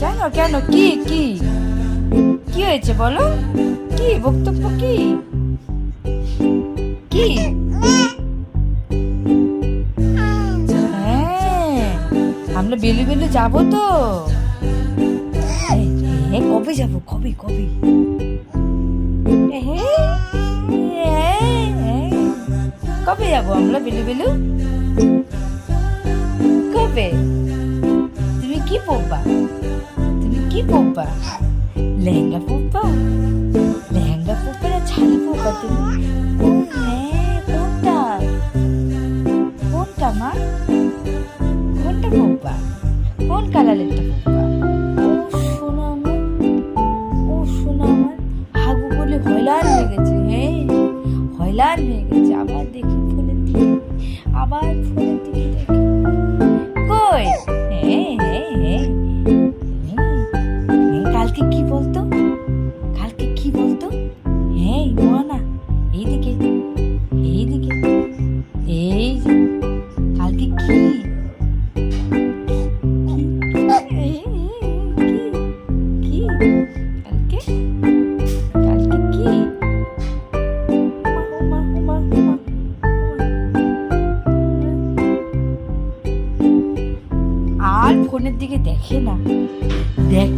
কেন কেন? কি কি? কি হয়েছে বলো? কি বক্তব্য কি? কি? হ্যাঁ আমরা বেলু বেলু যাব তো। এই, কবে যাব? কবে কবে? এই, কবে যাব আমরা বেলু বেলু? কবে? পরবা তুমি কি পরবা লেহেঙ্গা পরবা লেহেঙ্গা পরবা না শাড়ি পরবা তুমি কোনটা কোনটা মা কোনটা পরবা কোন কালারেরটা পরবা হয়লান হয়ে গেছে হ্যাঁ হয়লান হয়ে গেছে আবার দেখি ফোনের দিকে আবার ফোনের দিকে দেখি আর ফোনের দিকে দেখে না দেখে